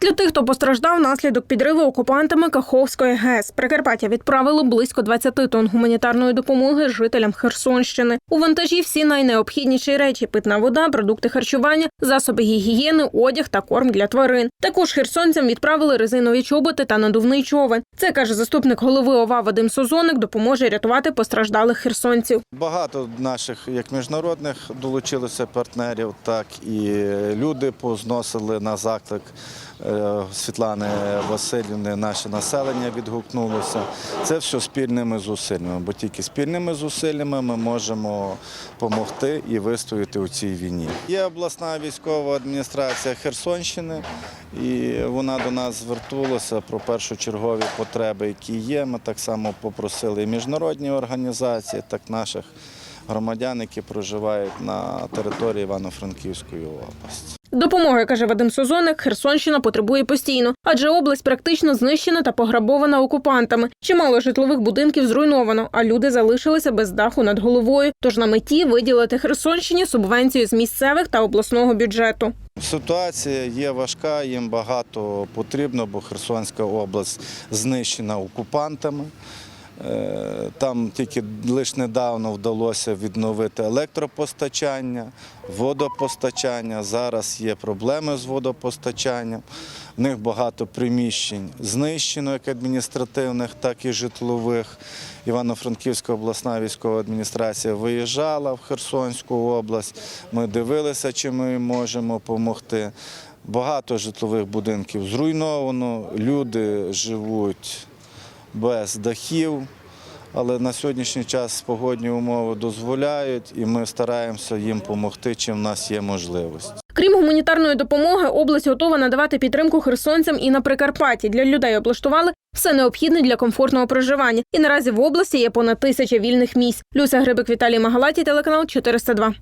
Для тих, хто постраждав внаслідок підриву окупантами Каховської ГЕС, Прикарпаття відправило близько 20 тонн гуманітарної допомоги жителям Херсонщини. У вантажі всі найнеобхідніші речі: питна вода, продукти харчування, засоби гігієни, одяг та корм для тварин. Також херсонцям відправили резинові чоботи та надувний човен. Це каже заступник голови ОВА Вадим Созоник, допоможе рятувати постраждалих херсонців. Багато наших як міжнародних долучилося партнерів, так і люди позносили на заклик Світлани Васильівни. Наше населення відгукнулося. Це все спільними зусиллями, бо тільки спільними зусиллями ми можемо допомогти і вистояти у цій війні. Є обласна військова адміністрація Херсонщини, і вона до нас звернулася про першочергові потреби, які є. Ми так само попросили і міжнародні організації, так наших громадян, які проживають на території Івано-Франківської області. Допомоги, каже Вадим Созоник, Херсонщина потребує постійно, адже область практично знищена та пограбована окупантами. Чимало житлових будинків зруйновано, а люди залишилися без даху над головою. Тож на меті виділити Херсонщині субвенцію з місцевих та обласного бюджету. Ситуація є важка, їм багато потрібно, бо Херсонська область знищена окупантами. Е, Там тільки лише недавно вдалося відновити електропостачання, водопостачання. Зараз є проблеми з водопостачанням. В них багато приміщень знищено, як адміністративних, так і житлових. Івано-Франківська обласна військова адміністрація виїжджала в Херсонську область. Ми дивилися, чи ми можемо допомогти. Багато житлових будинків зруйновано, люди живуть без дахів. Але на сьогоднішній час погодні умови дозволяють, і ми стараємося їм допомогти, чим в нас є можливість. Крім гуманітарної допомоги, область готова надавати підтримку херсонцям і на Прикарпатті. Для людей облаштували все необхідне для комфортного проживання. І наразі в області є понад тисяча вільних місць. Люся Грибик, Віталій Магалаті, телеканал 402.